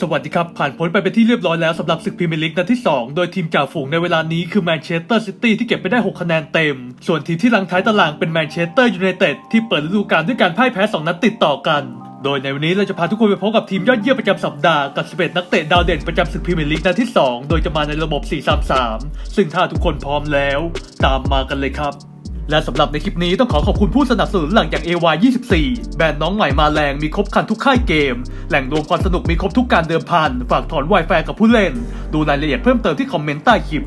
สวัสดีครับ ผ่านพ้นไปเป็นที่เรียบร้อยแล้วสำหรับศึกพรีเมียร์ลีกนัดที่ 2 โดยทีมจ่าฝูงในเวลานี้คือแมนเชสเตอร์ซิตี้ที่เก็บไปได้ 6 คะแนนเต็ม ส่วนทีมที่ลังท้ายตารางเป็นแมนเชสเตอร์ยูไนเต็ดที่เปิดฤดูกาลด้วยการพ่ายแพ้ 2 นัดติดต่อกัน โดยในวันนี้เราจะพาทุกคนไปพบกับทีมยอดเยี่ยมประจำสัปดาห์กับ 11 นักเตะดาวเด่นประจำศึกพรีเมียร์ลีกนัดที่ 2 โดยจะมาในระบบ 4-3-3 ซึ่งถ้าทุกคนพร้อมแล้ว ตามมากันเลยครับ และสำหรับในคลิปนี้ต้องขอขอบคุณผู้สนับสนุนหลังอย่าง AY24 แบรนด์น้องใหม่มาแรงมีครบครันทุกค่ายเกม แหล่งรวมความสนุกมีครบทุกการเดิมพัน ฝากถอน Wi-Fi กับผู้เล่น ดูรายละเอียดเพิ่มเติมที่คอมเมนต์ใต้คลิป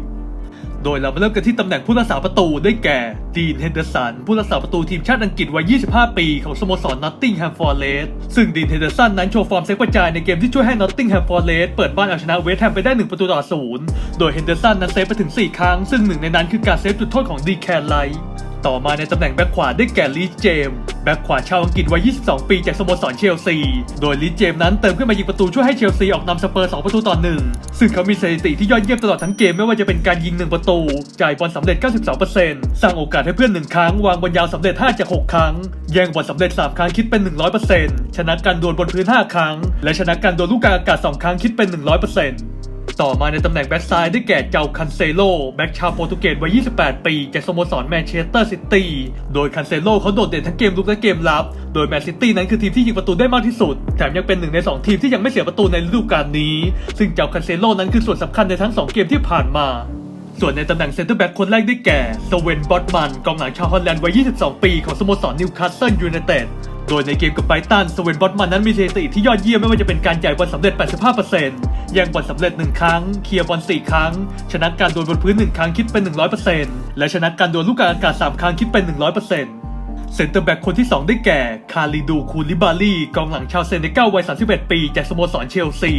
โดยเรามาเริ่มกันที่ตำแหน่งผู้รักษาประตูได้แก่ดีนเฮนเดอร์สันผู้รักษาประตูทีมชาติอังกฤษวัย 25 ปีของสโมสรนอตติงแฮมฟอร์เรสซึ่งดีนเฮนเดอร์สันนั้นโชว์ฟอร์มเซ็กประจายในเกมที่ช่วยให้นอตติงแฮมฟอร์เรสเปิดบ้านเอาชนะเวสต์แฮมไปได้ 1 ประตูต่อศูนย์โดยเฮนเดอร์สันนั้นเซฟไปถึง 4 ครั้ง ซึ่งหนึ่งในนั้นคือการเซฟจุดโทษของดีแคนไลท์ ต่อมาในตำแหน่งแบ็คขวาได้แก่ลีเจมส์แบ็คขวาชาวอังกฤษวัย 22 ปีจากสโมสรเชลซี โดยลีเจมส์นั้นเติมขึ้นมายิงประตูช่วยให้เชลซีออกนำสเปอร์ 2 ประตูต่อ 1 ซึ่งเขามีสถิติที่ยอดเยี่ยมตลอดทั้งเกมไม่ว่าจะเป็นการยิง 1 ประตู จ่ายบอลสำเร็จ 92%สร้างโอกาสให้เพื่อน 1 ครั้ง วางบอลยาวสำเร็จ 5 จาก 6 ครั้ง แย่งบอลสำเร็จ 3 ครั้งคิดเป็น 100%ชนะการดวลบนพื้น 5 ครั้ง และชนะการดวลลูกกลางอากาศ 2 ครั้งคิดเป็น 100% ต่อมาในตำแหน่งแบ็กซ้ายได้แก่เจ้าคันเซโลแบ็กชาวโปรตุเกสวัย 28 ปีจากสโมสรแมนเชสเตอร์ซิตี้โดยคันเซโลเขาโดดเด่นทั้งเกมลุกและเกมรับ โดยแมนซิตี้นั้นคือทีมที่ยิงประตูได้มากที่สุด แถมยังเป็นหนึ่งใน 2 ทีมที่ยังไม่เสียประตูในฤดูกาลนี้ ซึ่งเจ้าคันเซโลนั้นคือส่วนสำคัญในทั้ง 2 เกมที่ผ่านมาส่วนในตำแหน่งเซนเตอร์แบ็กคนแรกได้แก่สเวนบอตมันกองหลังชาวฮอลแลนด์วัย 22 ปี ของสโมสรนิวคาสเซิลยูไนเต็ด โดยในเกมกับไบตันสเวนบอตมันนั้นมีสถิติที่ยอดเยี่ยมไม่ว่าจะเป็นการจ่ายบอลสำเร็จ 85%ยังบอลสำเร็จ 1 ครั้ง เคลียร์บอล 4 ครั้ง ชนะการโดนบนพื้น 1 ครั้งคิดเป็น 100%และชนะการโดนลูกกลางอากาศ 3 ครั้งคิดเป็น 100% เซนเตอร์แบ็กคนที่ 2 ได้แก่ คาริดูคูลิบาลีกองหลังชาวเซเนกัลวัย 31 ปี จากสโมสรเชลซี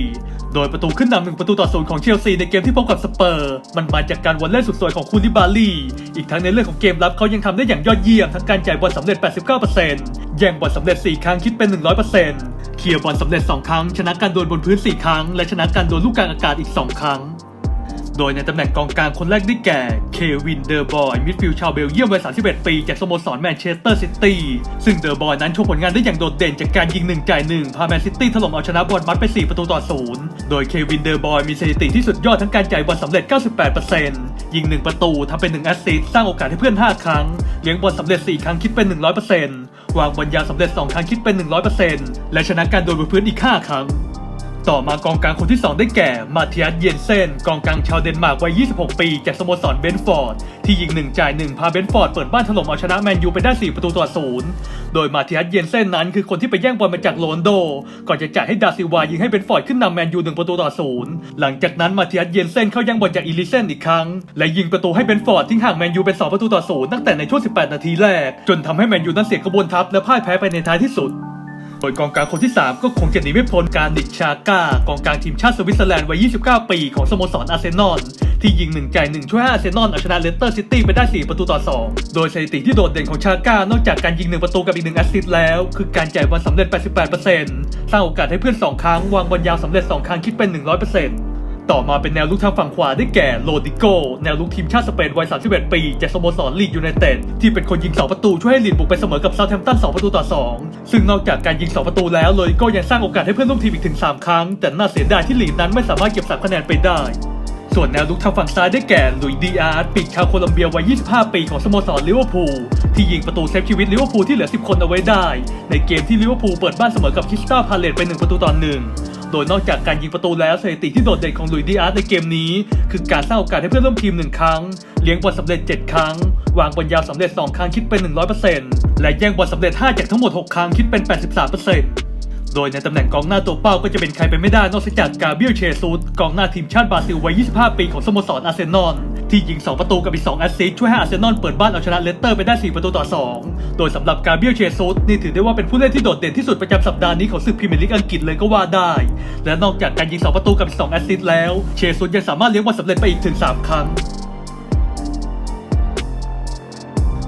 โดยประตูขึ้นนำหนึ่งประตูต่อศูนย์ของเชลซีในเกมที่พบกับสเปอร์ มันมาจากการวอลเล่สุดสวยของคูลิบาลีอีกทั้งในเรื่องของเกมรับเขายังทำได้อย่างยอดเยี่ยม ทั้งการจ่ายบอลสำเร็จ 89%แย่งบอลสำเร็จ 4 ครั้งคิดเป็น 100%เคลียร์บอลสำเร็จ 2 ครั้ง ชนะการโดนบนพื้น 4 ครั้ง และชนะการโดนลูกกลางอากาศอีก 2 ครั้ง โดยในตำแหน่งกองกลางคนแรกได้แก่ เควินเดอร์บอย มิดฟิลด์ชาวเบลเยียมวัย 31 ปี จากสโมสรแมนเชสเตอร์ซิตี้ ซึ่งเดอร์บอยนั้นโชว์ผลงานได้อย่างโดดเด่นจากการยิง1จ่าย1พาแมนซิตี้ถล่มเอาชนะบอลมัดไป 4 ประตูต่อ0โดยเควินเดอร์บอยมีสถิติที่สุดยอดทั้งการจ่ายบอลสำเร็จ 98%ยิง 1 ประตูทำเป็น1แอสซิสต์สร้างโอกาสให้เพื่อน 5 ครั้ง เลี้ยงบอลสำเร็จ 4 ครั้งคิดเป็น 100%วางบอลยาวสำเร็จ 2 ครั้งคิดเป็น 100%และชนะการโดนบนพื้นอีก 5 ครั้ง ต่อมากองกลางคนที่ 2 ได้แก่มาเทียสเยนเซนกองกลางชาวเดนมาร์กวัย 26 ปี จากสโมสรเบนฟอร์ด ที่ยิง 1 จ่าย 1 พาเบนฟอร์ดเปิดบ้านถล่มเอาชนะแมนยูไปได้ 4 ประตูต่อศูนย์โดยมาเทียสเยนเซนนั้นคือคนที่ไปแย่งบอลมาจากโรนโด ก่อนจะจ่ายให้ดาซิวายิงให้เบนฟอร์ดขึ้นนำแมนยู 1 ประตูต่อศูนย์หลังจากนั้นมาเทียสเยนเซนเข้าแย่งบอลจากอีลิเซนอีกครั้ง และยิงประตูให้เบนฟอร์ดทิ้งห่างแมนยูเป็น2ประตูต่อศูนย์ตั้งแต่ในช่วง 18 นาทีแรก จนทำให้แมนยูนั้นเสียกระบวนทัพและพ่ายแพ้ไปในท้ายที่สุด โดยกองกลางคนที่ 3 ก็คงจะหนีไม่พ้นการดิชาก้ากองกลางทีมชาติสวิตเซอร์แลนด์วัย 29 ปีของสโมสรอาร์เซนอลที่ยิง1จ่าย1ช่วยให้อาร์เซนอลเอาชนะเลสเตอร์ซิตี้ไปได้ 4 ประตูต่อ 2 โดยสถิติที่โดดเด่นของชาก้านอกจากการยิง 1 ประตูกับอีก1แอสซิสต์แล้ว คือการจ่ายบอลสำเร็จ 88%สร้างโอกาสให้เพื่อน 2 ครั้ง วางบอลยาวสำเร็จ 2 ครั้งคิดเป็น 100% ต่อมาเป็นแนวลุกทางฝั่งขวาได้แก่โรดิโก แนวลุกทีมชาติสเปนวัย 31 ปี จากสโมสรลีดยูไนเต็ดที่เป็นคนยิง 2 ประตูช่วยให้ลีดบุกไปเสมอกับเซาท์แฮมป์ตัน 2 ประตูต่อ 2 ซึ่งนอกจากการยิง 2 ประตูแล้วโรดิโกยังสร้างโอกาสให้เพื่อนร่วมทีมอีกถึง 3 ครั้ง แต่น่าเสียดายที่ลีดนั้นไม่สามารถเก็บ3คะแนนไปได้ส่วนแนวลุกทางฝั่งซ้ายได้แก่ลุยดีอาร์ตปีกชาวโคลัมเบียวัย 25 ปีของสโมสรลิเวอร์พูลที่ยิงประตูเซฟชีวิตลิเวอร์พูลที่เหลือ 10 คนเอาไว้ได้ ในเกมที่ลิเวอร์พูลเปิดบ้านเสมอกับคริสตัลพาเลตไป 1 ประตูต่อหนึ่ง โดยนอกจากการยิงประตูแล้วสถิติที่โดดเด่นของลุยดีอาร์ตในเกมนี้ คือการสร้างโอกาสให้เพื่อนร่วมทีม 1 ครั้ง เลี้ยงบอลสำเร็จ 7 ครั้ง วางบอลยาวสำเร็จ 2 ครั้งคิดเป็น 100%และแย่งบอลสำเร็จ 5 จากทั้งหมด 6 ครั้งคิดเป็น 83%โดยในตำแหน่งกองหน้าตัวเป้าก็จะเป็นใครไปไม่ได้นอกจากกาเบรียลเชซูตกองหน้าทีมชาติบราซิลวัย 25 ปีของสโมสรอาร์เซนอล ที่ยิง 2 ประตูกับอีก 2 แอสซิสต์ช่วยให้อาร์เซนอลเปิดบ้านเอาชนะเลสเตอร์ไปได้ 4 ประตูต่อ 2 โดยสำหรับกาเบียลเชซุสนี่ถือได้ว่าเป็นผู้เล่นที่โดดเด่นที่สุดประจำสัปดาห์นี้ของศึกพรีเมียร์ลีกอังกฤษเลยก็ว่าได้ และนอกจากการยิง 2 ประตูกับอีก 2 แอสซิสต์แล้ว เชซุสยังสามารถเลี้ยงบอลสำเร็จไปอีกถึง 3 ครั้ง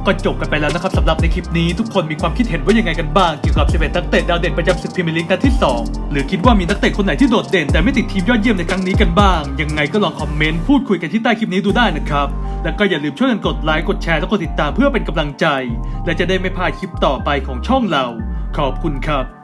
ก็จบกันไปแล้วนะครับสำหรับในคลิปนี้ทุกคนมีความคิดเห็นว่ายังไงกันบ้างเกี่ยวกับ 11 นักเตะดาวเด่นประจำศึกพรีเมียร์ลีกนัดที่ 2 หรือคิดว่ามีนักเตะคนไหนที่โดดเด่น แต่ไม่ติดทีมยอดเยี่ยมในครั้งนี้กันบ้าง ยังไงก็ลองคอมเมนต์พูดคุยกันที่ใต้คลิปนี้ดูได้นะครับ แล้วก็อย่าลืมช่วยกันกดไลค์กดแชร์และกดติดตามเพื่อเป็นกำลังใจ และจะได้ไม่พลาดคลิปต่อไปของช่องเรา ขอบคุณครับ